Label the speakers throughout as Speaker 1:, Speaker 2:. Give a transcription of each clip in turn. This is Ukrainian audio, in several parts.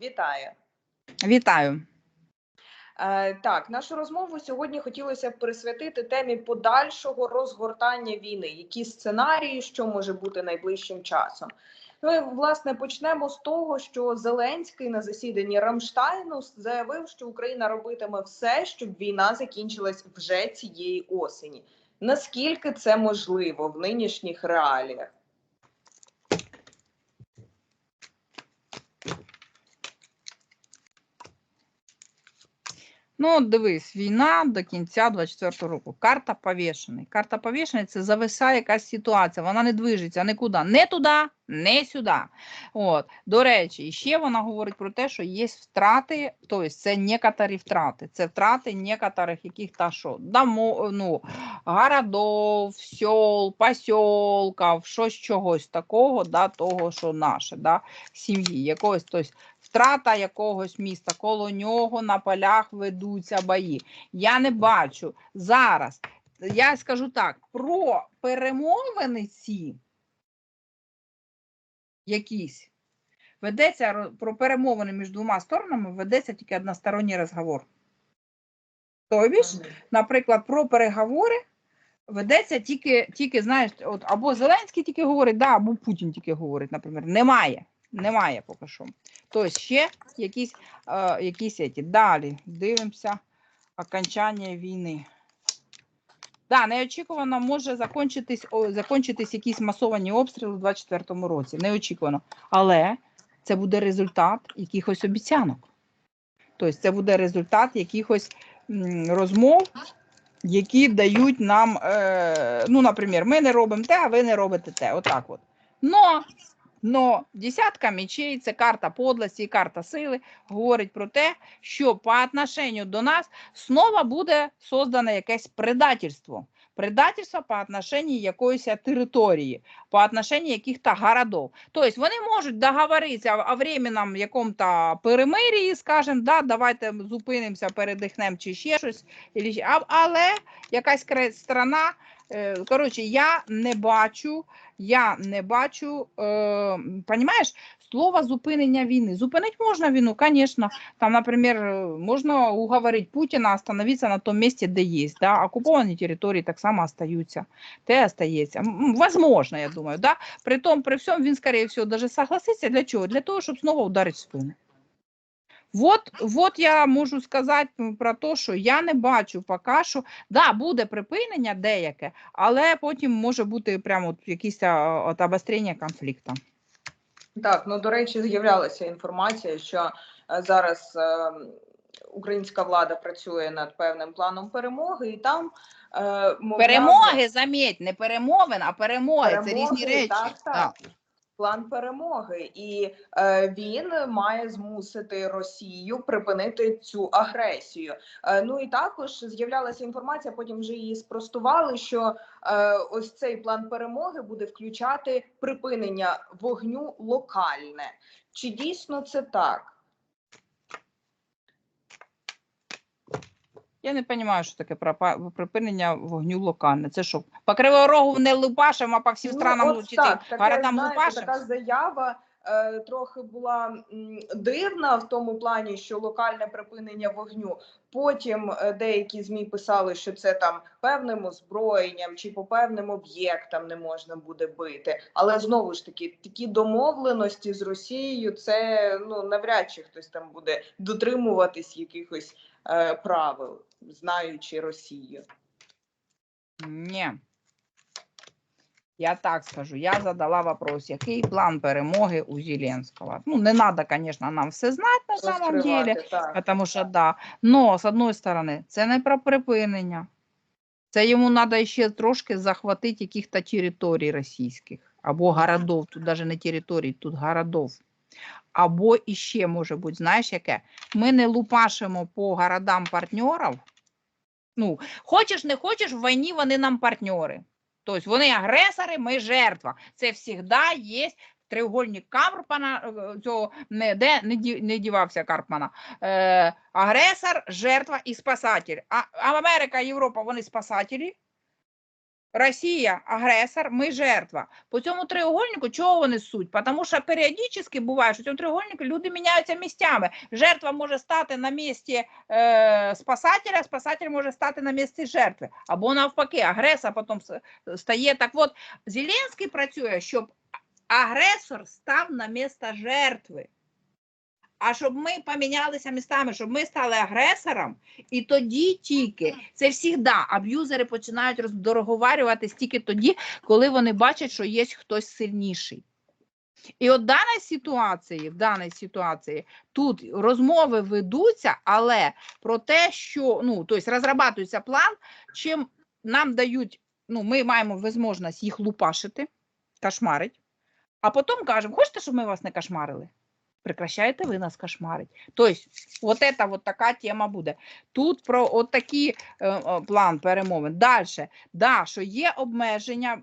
Speaker 1: Вітаю.
Speaker 2: Вітаю.
Speaker 1: Е, так, нашу розмову сьогодні хотілося б присвятити темі подальшого розгортання війни. Які сценарії, що може бути найближчим часом? Ну і власне почнемо з того, що Зеленський на засіданні Рамштайну заявив, що Україна робитиме все, щоб війна закінчилась вже цієї осені. Наскільки це можливо в нинішніх реаліях?
Speaker 2: Ну, дивись, війна до кінця 24-го року. Карта повішений. Карта повішений це зависає якась ситуація. Вона не движеться нікуди. Не туди, не сюди. От. До речі, ще вона говорить про те, що є втрати, тобто це некоторі втрати. Це втрати некоторих яких та що, домо, ну, городов, сел, посілків, щось чогось такого, да, того, що наше, да, сім'ї, якогось, тобто втрата якогось міста, коло нього на полях ведуться бої. Я не бачу зараз. Я скажу так: про перемовини ці якісь ведеться про перемовини між двома сторонами, ведеться тільки односторонній розговор. Тобі ж, наприклад, про переговори ведеться тільки, тільки знаєш, от або Зеленський тільки говорить, да, або Путін тільки говорить, наприклад. Немає. Немає поки що. Тобто ще якісь, е, якісь еті. Далі дивимося окончання війни. Да, неочікувано може закінчитись, закінчитись якісь масовані обстріли у 24-му році. Неочікувано. Але це буде результат якихось обіцянок. Тобто це буде результат якихось м, розмов, які дають нам, е, ну, наприклад, ми не робимо те, а ви не робите те. Отак от. Но, но десятка мечей, це карта подлості і карта сили, говорить про те, що по отношенню до нас знову буде создане якесь предательство. Предательство по отношению якоїсь території, по отношению яких-то городов. Тобто вони можуть договоритися о временном якому-то перемир'ї, скажімо, да, давайте зупинимося, передихнемо чи ще щось. Але якась страна, е, коротше, я не бачу, я не бачу, е, понімаєш, слово зупинення війни. Зупинити можна війну, звісно. Там, наприклад, е, можна уговорити Путіна остановитися на тому місці, де є. Да? Окуповані території так само остаються. Те остається. Возможно, я думаю. Да? При тому, при всьому, він, скоріше всього, навіть согласиться. Для чого? Для того, щоб знову ударити спину. Вот, вот я можу сказати про те, що я не бачу поки що. Да, буде припинення деяке, але потім може бути прямо от якесь от обострення конфлікту.
Speaker 1: Так, ну до речі, з'являлася інформація, що е, зараз е, українська влада працює над певним планом перемоги, і там е, мовляв,
Speaker 2: Перемоги, заміть, не перемовин, а перемоги. Це різні
Speaker 1: перемоги,
Speaker 2: речі.
Speaker 1: Так, так. План перемоги, і е, він має змусити Росію припинити цю агресію. Е, ну і також з'являлася інформація, потім вже її спростували. Що е, ось цей план перемоги буде включати припинення вогню локальне. Чи дійсно це так?
Speaker 2: Я не розумію, що таке припинення вогню локальне. Це що? По Криворогу не лупашимо, а по всім странам
Speaker 1: от
Speaker 2: лучити
Speaker 1: Ну, так, таке,
Speaker 2: городам
Speaker 1: така заява е, трохи була м, дивна в тому плані, що локальне припинення вогню. Потім е, деякі змі писали, що це там певним озброєнням чи по певним об'єктам не можна буде бити. Але знову ж таки, такі домовленості з Росією, це ну навряд чи хтось там буде дотримуватись якихось правил, знаючи Росію.
Speaker 2: Ні. Я так скажу, я задала вопрос, який план перемоги у Зеленського. Ну, не треба, звісно, нам все знати на самом деле.
Speaker 1: Так.
Speaker 2: Потому що да. Но з одної сторони, це не про припинення. Це йому треба ще трошки захватити яких-то територій російських або городов. Тут навіть не територій, тут городов. Або іще може бути, знаєш яке? Ми не лупашимо по городам партнерів. Ну, хочеш, не хочеш, в війні вони нам партнери. Тобто вони агресори, ми жертва. Це завжди є треугольник Карпмана, е, цього не, де не, не дівався Карпмана. Е, агресор, жертва і спасатель. А, а Америка, Європа, вони спасателі. Росія агресор, ми жертва. По цьому треугольнику чого вони суть? Тому що періодично буває, що в цьому треугольнику люди міняються місцями. Жертва може стати на місці е, спасателя, спасатель може стати на місці жертви. Або навпаки, агресор потім стає. Так от, Зеленський працює, щоб агресор став на місце жертви. А щоб ми помінялися містами, щоб ми стали агресором, і тоді тільки це завжди аб'юзери починають роздороговарюватись тільки тоді, коли вони бачать, що є хтось сильніший. І от в ситуації, в даній ситуації тут розмови ведуться, але про те, що ну, тобто розробляється план, чим нам дають, ну, ми маємо можливість їх лупашити, кошмарить, а потім кажемо, хочете, щоб ми вас не кошмарили? Прекращаєте ви нас кошмарить. Тобто, от це от така тема буде. Тут про от такий е, е, план перемовин. Далі, да, що є обмеження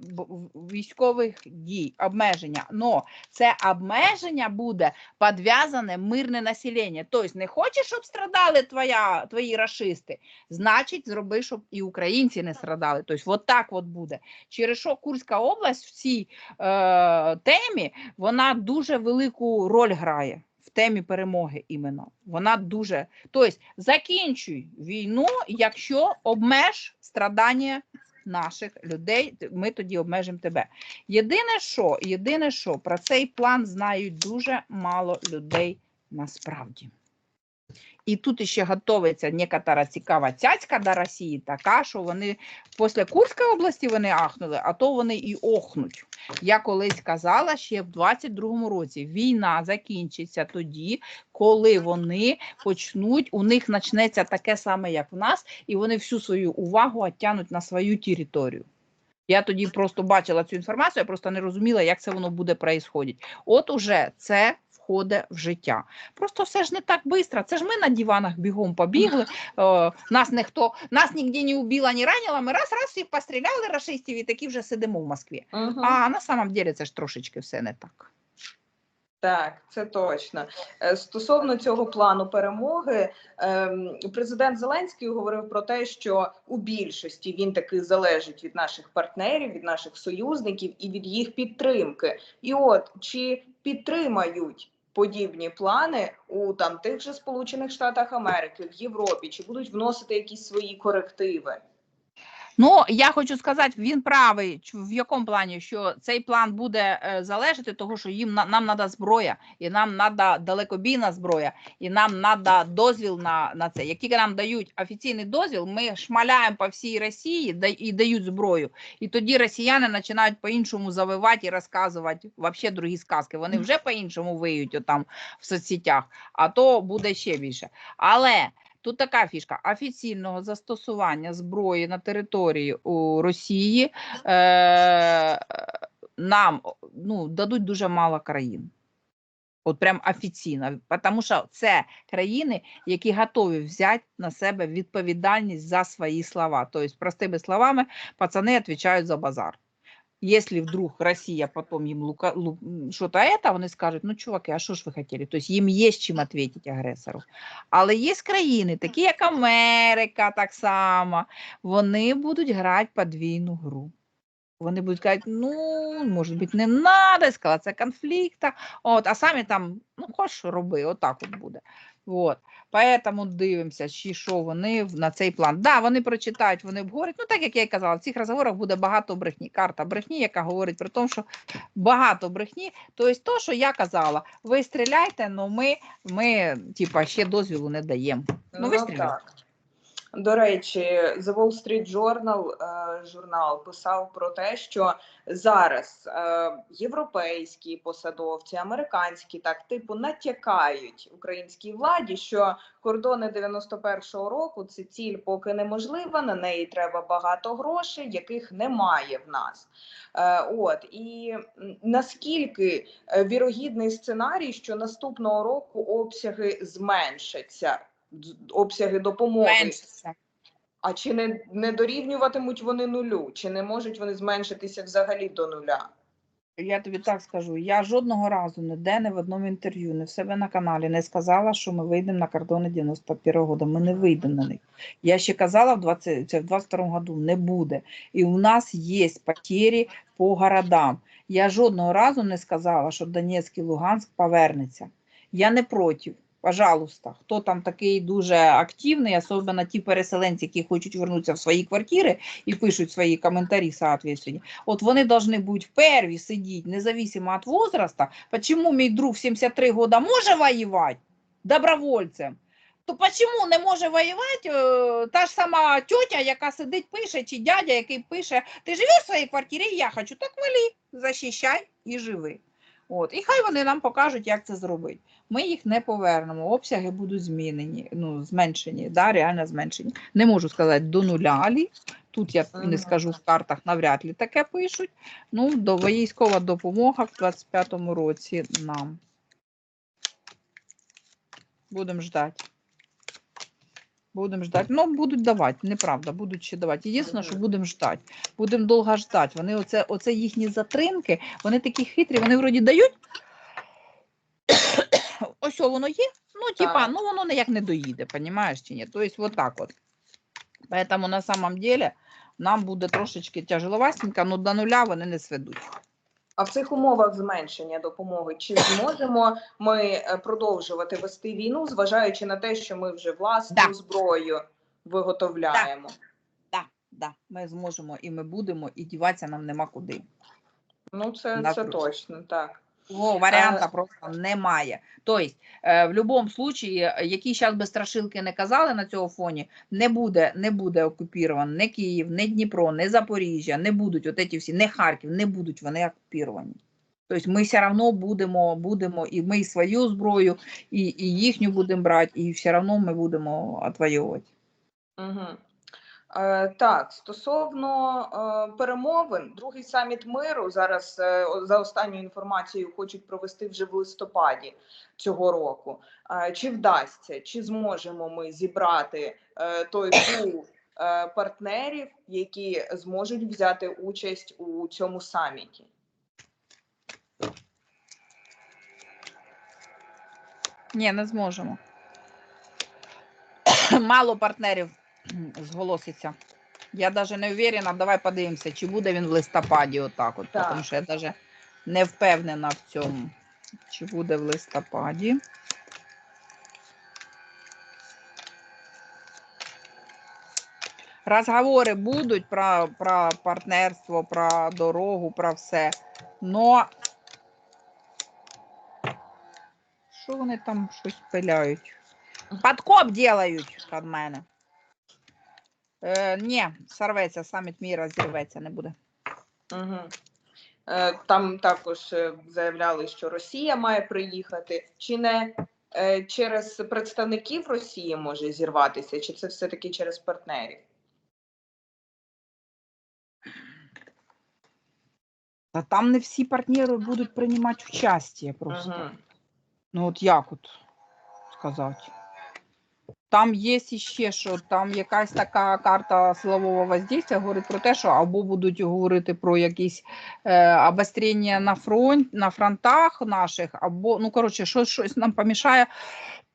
Speaker 2: військових дій, обмеження, но це обмеження буде підв'язане мирне населення. Тобто, не хочеш, щоб страдали твоя, твої рашисти, значить, зроби, щоб і українці не страдали. Тобто, от так от буде. Через що Курська область в цій е, темі вона дуже велику роль грає темі перемоги іменно. Вона дуже. Тобто, закінчуй війну, якщо обмеж страдання наших людей, ми тоді обмежимо тебе. Єдине, що, єдине, що про цей план знають дуже мало людей насправді. І тут ще готується некотора цікава цяцька до Росії, така, що вони після Курської області вони ахнули, а то вони і охнуть. Я колись казала ще в 22-му році, війна закінчиться тоді, коли вони почнуть, у них почнеться таке саме, як в нас, і вони всю свою увагу оттянуть на свою територію. Я тоді просто бачила цю інформацію, я просто не розуміла, як це воно буде происходити. От уже це входить в життя. Просто все ж не так швидко. Це ж ми на диванах бігом побігли. Е, нас ніхто, нас ніде не убила, не ранила. Ми раз раз всіх постріляли рашистів і такі вже сидимо в Москві.
Speaker 1: Мгм.
Speaker 2: А на самом деле це ж трошечки все не так.
Speaker 1: Так, це точно. Е, Стосовно цього плану перемоги, ем, президент Зеленський говорив про те, що у більшості він таки залежить від наших партнерів, від наших союзників і від їх підтримки. І от чи підтримають подібні плани у там тих же Сполучених Штатах Америки, в Європі, чи будуть вносити якісь свої корективи?
Speaker 2: Ну, я хочу сказати, він правий в якому плані, що цей план буде е, залежати, того, що їм на- нам треба зброя, і нам треба далекобійна зброя, і нам треба дозвіл на, на це. Як тільки нам дають офіційний дозвіл, ми шмаляємо по всій Росії да- і дають зброю. І тоді росіяни починають по-іншому завивати і розказувати вообще другі сказки. Вони вже по-іншому виють отам в соцсетях, а то буде ще більше. Але Тут така фішка офіційного застосування зброї на території у Росії е, нам ну, дадуть дуже мало країн. От прям офіційно, тому що це країни, які готові взяти на себе відповідальність за свої слова. Тобто, простими словами, пацани відповідають за базар. Если вдруг Россия потом им лука, лу, что-то это, вони скажуть, ну, чуваки, а що ж ви хотіли? Тобто їм є чим відповідати агресору. Але є країни, такі як Америка, так само, вони будуть грати подвійну гру. Вони будуть казати, ну, може бути, не треба, ескалація конфлікту, от, а самі там, ну, хоч роби, отак от буде. От. Поэтому дивимося, чи що вони на цей план. Да, вони прочитають, вони обговорять. Ну, так як я і казала, в цих розговорах буде багато брехні. Карта брехні, яка говорить про те, що багато брехні. Тобто, то, що я казала, ви стріляйте, але ми, ми типа, ще дозвілу не даємо. Ну, ви стріляйте.
Speaker 1: До речі, The Wall Street Journal е, журнал писав про те, що зараз е, європейські посадовці, американські так типу натякають українській владі, що кордони 91-го року це ціль поки неможлива. На неї треба багато грошей, яких немає в нас. Е, от і наскільки вірогідний сценарій, що наступного року обсяги зменшаться, обсяги допомоги.
Speaker 2: Меншиться.
Speaker 1: А чи не, не дорівнюватимуть вони нулю? Чи не можуть вони зменшитися взагалі до нуля?
Speaker 2: Я тобі так скажу, я жодного разу ніде не в одному інтерв'ю, не в себе на каналі не сказала, що ми вийдемо на кордони 91 года. Ми не вийдемо на них. Я ще казала в 20, це в 22 году не буде. І у нас є потери по городам. Я жодного разу не сказала, що Донецьк і Луганськ повернеться. Я не проти. Пожалуйста, хто там такий дуже активний, особливо ті переселенці, які хочуть вернутися в свої квартири і пишуть свої коментарі, соответственно, От вони повинні бути перві сидіти, независимо від возраста. Почему мій друг 73 года може воювати добровольцем? То почему не може воювати е, та ж сама тьотя, яка сидить, пише, чи дядя, який пише, ти живеш в своїй квартирі, я хочу, так валі, захищай і живи. От. І хай вони нам покажуть, як це зробити. Ми їх не повернемо, обсяги будуть змінені, ну, зменшені, да, реально зменшені. Не можу сказати до нуля, але тут я не скажу в картах, навряд ли таке пишуть. Ну, до військова допомога в 25-му році нам. Будемо ждати. Будемо ждати. Ну, будуть давати, неправда, будуть ще давати. Єдине, що будемо ждати. Будемо довго ждати. Вони оце, оце їхні затримки, вони такі хитрі, вони вроді дають. Ось воно є. Ну, типа, ну воно ніяк не доїде, понімаєш чи ні? Тобто, вот так от. Поэтому на самом деле нам буде трошечки тяжеловастенько, але до нуля вони не сведуть.
Speaker 1: А в цих умовах зменшення допомоги чи зможемо ми е, продовжувати вести війну, зважаючи на те, що ми вже власну
Speaker 2: Да.
Speaker 1: зброю виготовляємо?
Speaker 2: Да, да, ми зможемо і ми будемо, і діватися нам нема куди.
Speaker 1: Ну це, це точно так.
Speaker 2: О, варіанта просто немає. Тобто, е, в будь-якому випадку, які зараз би страшилки не казали на цьому фоні, не буде, не буде окупіровано не Київ, не Дніпро, не Запоріжжя, не будуть от ці всі, не Харків, не будуть вони окупіровані. Тобто ми все одно будемо, будемо і ми свою зброю, і, і їхню будемо брати, і все одно ми будемо отвоювати.
Speaker 1: Угу. Е, так, стосовно е, перемовин, другий саміт миру зараз е, за останньою інформацією хочуть провести вже в листопаді цього року. Чи вдасться, чи зможемо ми зібрати той пул партнерів, які зможуть взяти участь у цьому саміті?
Speaker 2: Ні, не зможемо. Мало партнерів зголоситься. Я навіть не впевнена, давай подивимося, чи буде він в листопаді отак от,
Speaker 1: Так.
Speaker 2: тому що я навіть не впевнена в цьому. Чи буде в листопаді. Розговори будуть про, про партнерство, про дорогу, про все. Но що вони там щось пиляють? Подкоп делають під мене. Е, ні, сорветься, саміт міра зірветься, не буде.
Speaker 1: Угу. Е, там також е, заявляли, що Росія має приїхати, чи не е, через представників Росії може зірватися, чи це все-таки через партнерів?
Speaker 2: Та там не всі партнери будуть приймати участь просто.
Speaker 1: Угу.
Speaker 2: Ну от як от сказати? Там є ще що, там якась така карта силового воздействия говорить про те, що або будуть говорити про якісь е, обострення на фронт, на фронтах наших, або, ну коротше, щось, щось нам помішає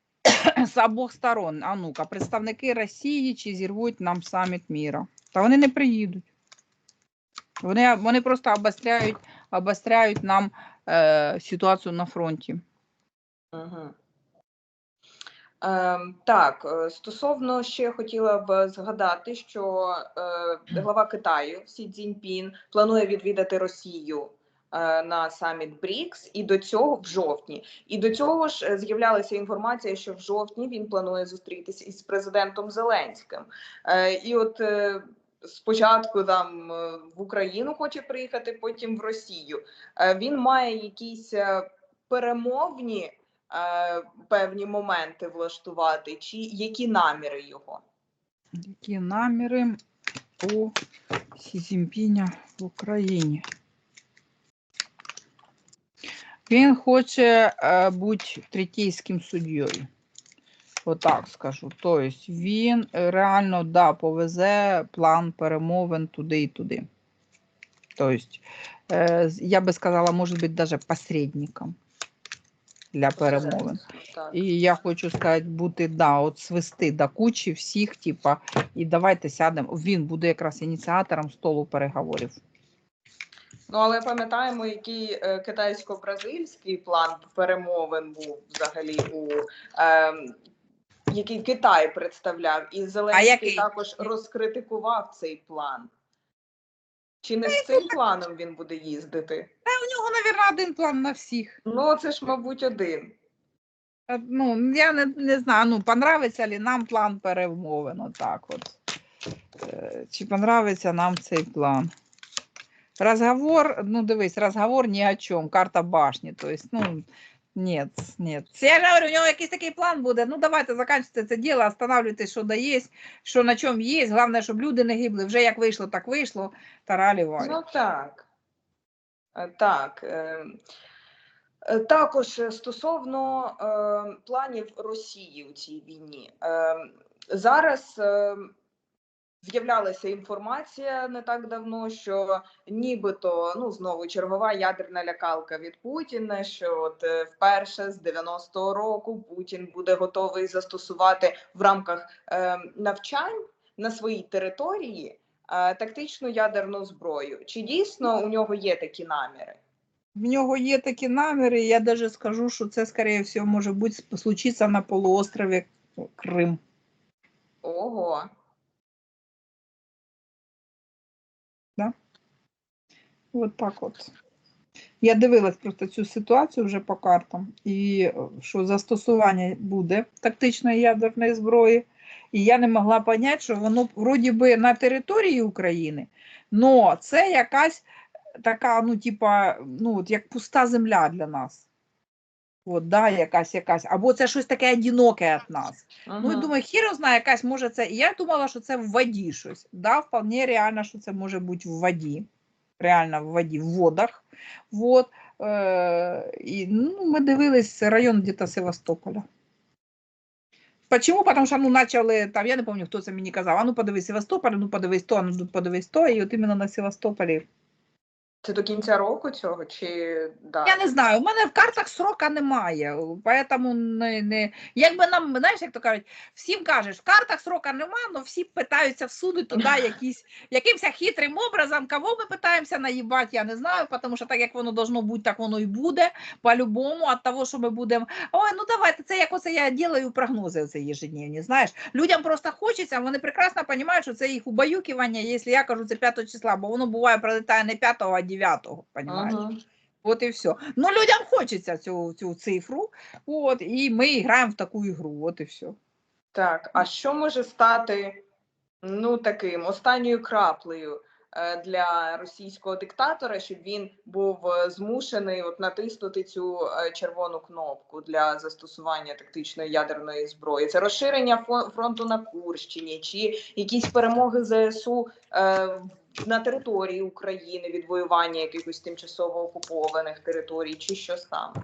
Speaker 2: з обох сторон. А ну-ка, представники Росії чи зірвуть нам саміт міра. Та вони не приїдуть. Вони, вони просто обостряють, обостряють нам е, ситуацію на фронті.
Speaker 1: Угу. Ем, так, е, стосовно ще хотіла б згадати, що е, глава Китаю Сі Цзіньпін планує відвідати Росію е, на саміт БРІКС, і до цього в жовтні. І до цього ж з'являлася інформація, що в жовтні він планує зустрітися із президентом Зеленським. І от спочатку там в Україну хоче приїхати, потім в Росію. Він має якісь перемовні певні моменти влаштувати, чи які наміри його?
Speaker 2: Які наміри у Сі Цзіньпіня в Україні? Він хоче е, бути третійським суддєю. Отак скажу. Тобто він е, реально да, повезе план перемовин туди і туди. То есть, э, я би сказала, може бути даже посередником для перемовин. І я хочу сказати, бути да, от свести до кучі всіх, типа, і давайте сядемо. Він буде якраз ініціатором столу переговорів.
Speaker 1: Ну, але пам'ятаємо, який е, китайсько-бразильський план перемовин був взагалі у е, який Китай представляв, і Зеленський
Speaker 2: який?
Speaker 1: також розкритикував цей план. Чи не з цим планом він буде їздити?
Speaker 2: У нього, мабуть, один план на всіх.
Speaker 1: Ну, це ж, мабуть, один.
Speaker 2: Е, Ну, я не, не знаю, ну, понравиться ли нам план перемовин, отак от. Е, Чи понравиться нам цей план? Разговор, ну дивись, разговор ні о чому, карта башні. То есть, ну, нет, нет. Я ж говорю, у нього якийсь такий план буде. Ну, давайте закінчуйте це діло, останавливайте, що да є, що на чому є. Головне, щоб люди не гибли. Вже як вийшло, так вийшло. Таралі.
Speaker 1: Ну так. Е, Так. е, е, Також стосовно планів Росії у цій війні. Зараз з'являлася інформація не так давно, що нібито ну знову чергова ядерна лякалка від Путіна. Що от е, вперше з 90-го року Путін буде готовий застосувати в рамках е, навчань на своїй території е, тактичну ядерну зброю. Чи дійсно у нього є такі наміри?
Speaker 2: В нього є такі наміри, я даже скажу, що це, скоріше всього, може бути случиться на полуострові Крим.
Speaker 1: Ого.
Speaker 2: От так от. Я дивилась просто цю ситуацію вже по картам, і е, що застосування буде тактичної ядерної зброї. І я не могла поняти, що воно вроді би на території України, але це якась така, ну, типа, ну, от як пуста земля для нас. От, да, якась, якась. Або це щось таке одиноке від нас. Ну, і
Speaker 1: Мгм.
Speaker 2: думаю, хіро знає, якась може це. Я думала, що це в воді щось. Да, вполне реально, що це може бути в воді. Реально в воді, в водах. Вот. Е, і, ну, ми дивились район где-то Севастополя. Почему? Потому що ну, почали, там, я не пам'ятаю, хто це мені казав, а ну подивись Севастополь, ну подивись то, а ну подивись то, і от іменно на Севастополі
Speaker 1: Це до кінця року цього чи да?
Speaker 2: Я не знаю, у мене в картах срока немає, поэтому не, не... якби нам, знаєш, як то кажуть, всім кажеш, в картах срока нема, але всі питаються всунути туди якісь, якимось хитрим образом, кого ми питаємося наїбати, я не знаю, тому що так як воно должно бути, так воно і буде, по-любому, від того, що ми будемо, ой, ну давайте, це як оце я ділаю прогнози оце ежедневні, знаєш, людям просто хочеться, вони прекрасно розуміють, що це їх убаюкування, якщо я кажу це 5 числа, бо воно буває пролітає не 5, а 9, розумієш?
Speaker 1: Мгм.
Speaker 2: От і все. Ну, людям хочеться цю, цю цифру, от, і ми граємо в таку ігру, от і все.
Speaker 1: Так, а що може стати ну таким останньою краплею е, для російського диктатора, щоб він був е, змушений от натиснути цю е, червону кнопку для застосування тактичної ядерної зброї? Це розширення фронту на Курщині, чи якісь перемоги ЗСУ е, на території України, відвоювання якихось тимчасово окупованих територій, чи що саме?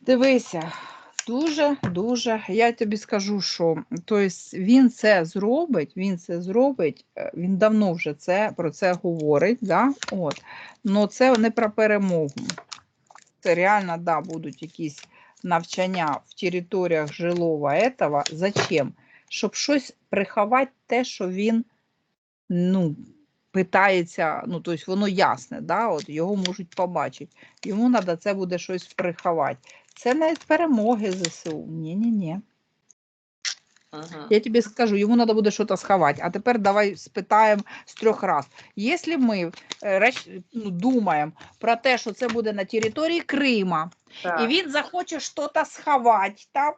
Speaker 2: Дивися, дуже, дуже, я тобі скажу, що тобто, він це зробить, він це зробить, е, він давно вже це, про це говорить, да? от. но це не про перемогу. Це реально, да, будуть якісь навчання в територіях жилого этого. Зачем? Щоб щось приховати те, що він ну, питається, ну, тобто воно ясне, да, от його можуть побачити. Йому треба це буде щось приховати. Це не перемоги ЗСУ. Ні-ні-ні.
Speaker 1: Угу.
Speaker 2: Я тобі скажу, йому треба буде щось сховати. А тепер давай спитаємо з трьох раз. Якщо ми е, реч- ну, думаємо про те, що це буде на території Крима, і він захоче щось сховати там,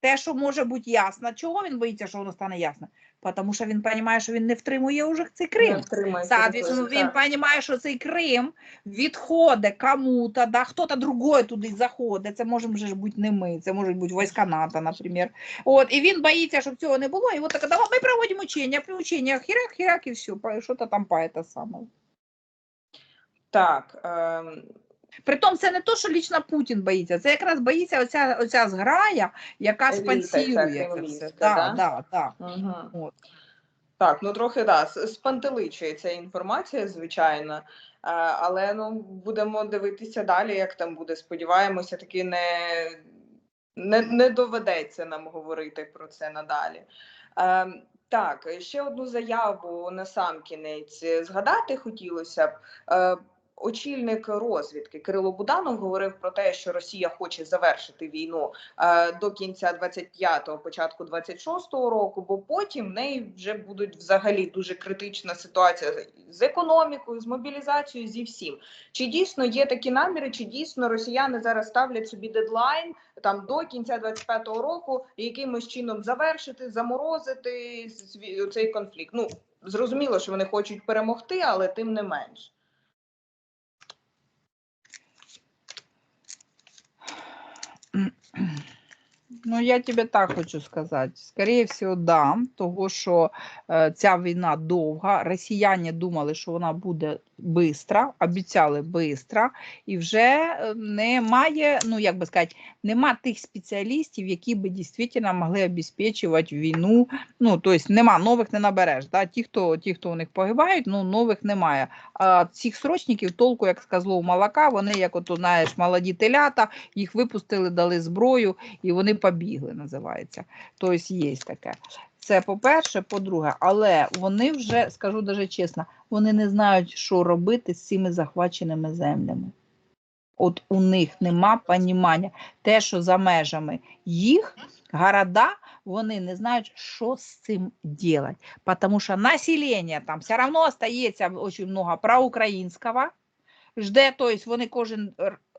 Speaker 2: те, що може бути ясно. Чого він боїться, що воно стане ясно? Тому що він розуміє, що він не втримує вже цей Крим. Соответственно, він розуміє, що цей Крим відходить кому-то, да, хто-то другой туди заходить. Це може вже бути не ми, це можуть бути війська НАТО, наприклад. От, і він боїться, щоб цього не було. І от так, давай ми проводимо учення, при учениях хірак, хірак і все, що то там по це саме.
Speaker 1: Так, ем,
Speaker 2: Притом це не то, що лічно Путін боїться, це якраз боїться оця, оця зграя, яка спонсірує це все. Да,
Speaker 1: да?
Speaker 2: да, да.
Speaker 1: угу.
Speaker 2: От.
Speaker 1: Так, ну трохи да, спантеличує ця інформація, звичайно. Але ну будемо дивитися далі, як там буде. Сподіваємося, таки не, не, не доведеться нам говорити про це надалі. Е, Так, ще одну заяву на сам кінець згадати хотілося б. Е, Очільник розвідки Кирило Буданов говорив про те, що Росія хоче завершити війну е, до кінця 25-го, початку 26-го року, бо потім в неї вже будуть взагалі дуже критична ситуація з- економікою, з мобілізацією, зі всім. Чи дійсно є такі наміри, чи дійсно росіяни зараз ставлять собі дедлайн там до кінця 25-го року якимось чином завершити, заморозити цей конфлікт? Ну зрозуміло, що вони хочуть перемогти, але тим не менш.
Speaker 2: Ну, я тебе так хочу сказати. Скоріше всього, да, того, що е, ця війна довга. Росіяни думали, що вона буде швидка, обіцяли швидко, і вже е, немає, ну як би сказати, нема тих спеціалістів, які би дійсно могли обезпечувати війну. Ну, тобто нема нових не набереш. Да? Ті, хто, ті, хто у них погибають, ну нових немає. А цих срочників толку, як з козлов молока, вони, як ото, знаєш, молоді телята, їх випустили, дали зброю, і вони побігли, називається. Тобто є таке. Це по-перше, по-друге, але вони вже, скажу даже чесно, вони не знають, що робити з цими захваченими землями. От у них нема понімання. Те, що за межами їх города, вони не знають, що з цим робити. Тому що населення там все одно остається дуже багато проукраїнського, жде, тобто вони кожен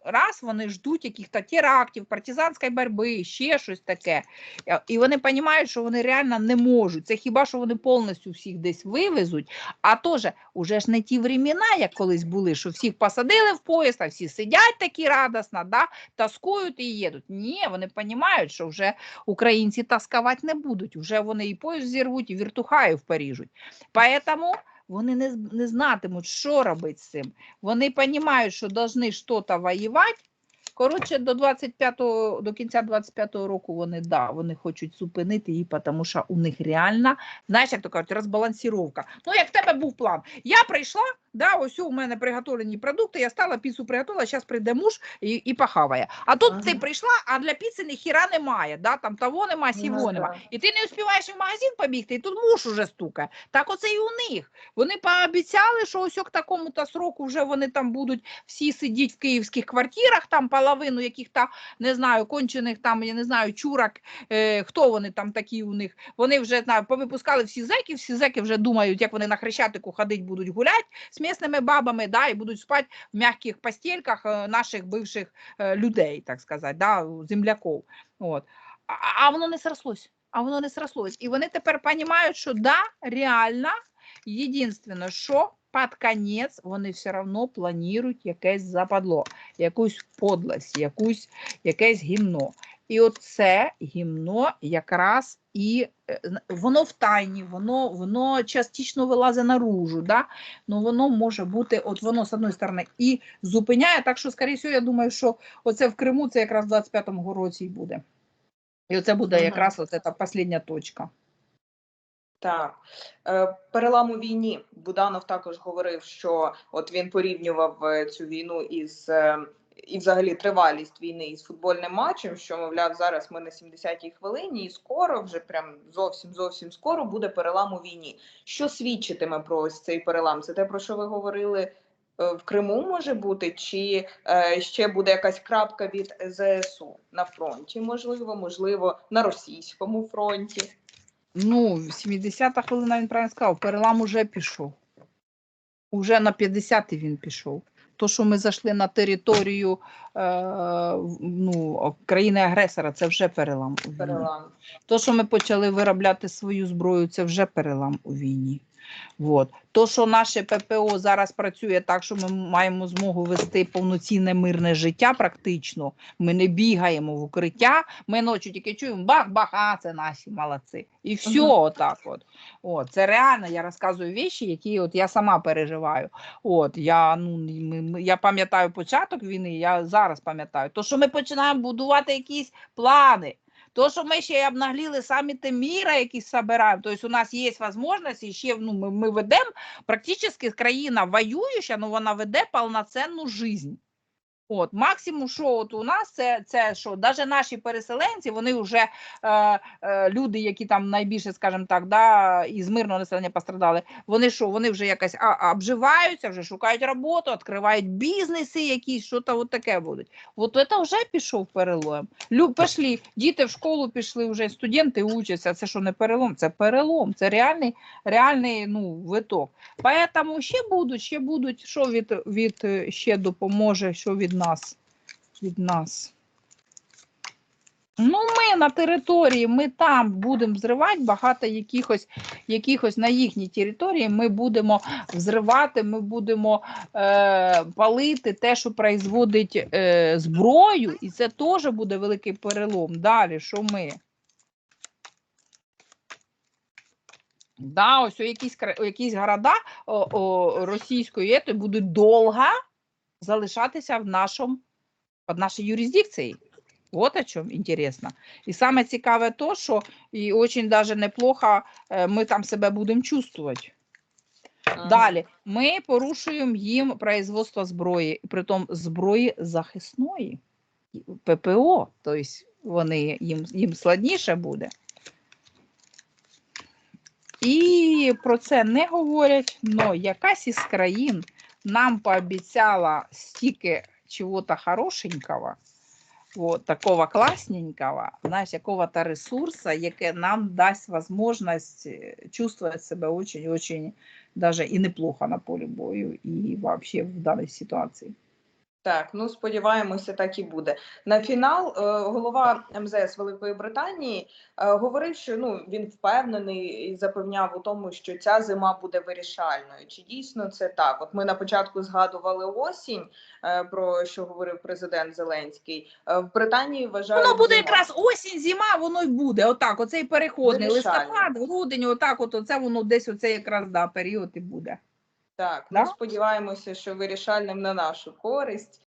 Speaker 2: раз вони ждуть яких-то терактів, партизанської боротьби, ще щось таке. Е, І вони розуміють, що вони реально не можуть. Це хіба що вони повністю всіх десь вивезуть. А теж уже ж не ті времена, як колись були, що всіх посадили в поїзд, а всі сидять такі радосно, да, таскують і їдуть. Ні, вони розуміють, що вже українці таскувати не будуть. Вже вони і поїзд зірвуть, і віртухаїв поріжуть. Поэтому вони не, не знатимуть, що робити з цим. Вони розуміють, що повинні щось воювати. Коротше, до 25-го, до кінця 25-го року вони, да, вони хочуть зупинити її, тому що у них реально, знаєш, як то кажуть, розбалансіровка. Ну, як в тебе був план. Я прийшла, да, ось у мене приготовлені продукти, я стала піцу приготувала, зараз прийде муж і, і похаває. А тут ти прийшла, а для піци ні хіра немає, да, там того нема,
Speaker 1: Ну,
Speaker 2: нема. І ти не успіваєш і в магазин побігти, і тут муж уже стукає. Так оце і у них. Вони пообіцяли, що ось к такому-то сроку вже вони там будуть всі сидіти в київських квартирах, там половину яких-то, не знаю, кончених там, я не знаю, чурок, е, хто вони там такі у них. Вони вже знаю, повипускали всі зеків, всі зеки вже думають, як вони на хрещатику ходить, будуть гуляти з місними бабами, да, і будуть спати в м'яких постельках е, наших бивших е, людей, так сказати, да, земляків. От. А, а воно не срослось. А воно не срослось. І вони тепер розуміють, що да, реально, єдине, що під конець вони все одно планують якесь западло, якусь подлость, якусь, якесь гімно. І оце гімно якраз і е, воно в тайні, воно, воно частично вилазить наружу, да? ну воно може бути, от воно з одної сторони і зупиняє, так що, скоріше я думаю, що оце в Криму це якраз в 25-му році і буде. І оце буде якраз оце та остання точка.
Speaker 1: Так, Е, перелам у війні. Буданов також говорив, що от він порівнював е, цю війну із е, і взагалі тривалість війни із футбольним матчем. Що мовляв, зараз ми на 70-й хвилині, і скоро, вже прям зовсім зовсім скоро буде перелам у війні. Що свідчитиме про ось цей перелам? Це те, про що ви говорили в Криму, може бути, чи ще буде якась крапка від ЗСУ на фронті? Можливо, можливо, на російському фронті.
Speaker 2: Ну, 70-та хвилина він правильно сказав, перелам уже пішов. Уже на 50-й він пішов. То, що ми зайшли на територію е, ну, країни-агресора, це вже перелам у війні.
Speaker 1: Перелам.
Speaker 2: То, що ми почали виробляти свою зброю, це вже перелам у війні. Вот. То, що наше ППО зараз працює так, що ми маємо змогу вести повноцінне мирне життя, практично. Ми не бігаємо в укриття, ми ночі тільки чуємо бах-бах, а це наші молодці. І все
Speaker 1: Мгм.
Speaker 2: отак. От. От, це реально, я розказую віші, які от я сама переживаю. От, я, ну, я пам'ятаю початок війни, я зараз пам'ятаю. То, що ми починаємо будувати якісь плани, То, що ми ще й обнагліли саміти міра, які збираємо, тобто у нас є можливість, ще ну, ми, ми ведемо, практично країна воююча, але вона веде повноцінну життя. От, максимум, що от у нас це, це що, навіть наші переселенці, вони вже е, е, люди, які там найбільше, скажімо так, да, із мирного населення пострадали, вони що, вони вже якось а, обживаються, вже шукають роботу, відкривають бізнеси якісь, що то от таке будуть. От це вже пішов перелом. Лю, пішли, діти в школу пішли, вже студенти учаться. Це що не перелом, це перелом, це реальний, реальний ну, виток. Поэтому ще будуть, ще будуть, що від, від е, ще допоможе, що від нас. Від нас. Ну, ми на території, ми там будемо взривати багато якихось, якихось на їхній території. Ми будемо взривати, ми будемо е, палити те, що производить е, зброю, і це теж буде великий перелом. Далі, що ми? Да, ось у якісь, у якісь города о, о, російської єти будуть довго залишатися в нашому, під нашій юрисдикції. Вот о чем интересно. І саме цікаве то, що і очень даже неплохо е, ми там себе будемо чувствувати. Далі ми порушуємо їм производство зброї, притом зброї захисної, ППО, тобто вони їм, їм складніше буде. І про це не говорять, але якась із країн нам пообещала стільки чего-то хорошенького, вот, такого класненького, знаешь, якого-то ресурсу, яке нам дасть можливість чувствовать себя очень-очень даже і неплохо на полі бою, і вообще в даній ситуації.
Speaker 1: Так, ну сподіваємося, так і буде. На фінал е, голова МЗС Великої Британії е, говорив, що ну він впевнений і запевняв у тому, що ця зима буде вирішальною. Чи дійсно це так? От ми на початку згадували осінь, е, про що говорив президент Зеленський. В Британії вважають
Speaker 2: Воно буде
Speaker 1: зиму.
Speaker 2: якраз осінь, зима, воно й буде. Отак, оцей переходний
Speaker 1: Вирішальний.
Speaker 2: листопад, грудень, отак, от оце воно десь оце якраз да, період і буде.
Speaker 1: Так,
Speaker 2: Да?
Speaker 1: ну сподіваємося, що вирішальним на нашу користь.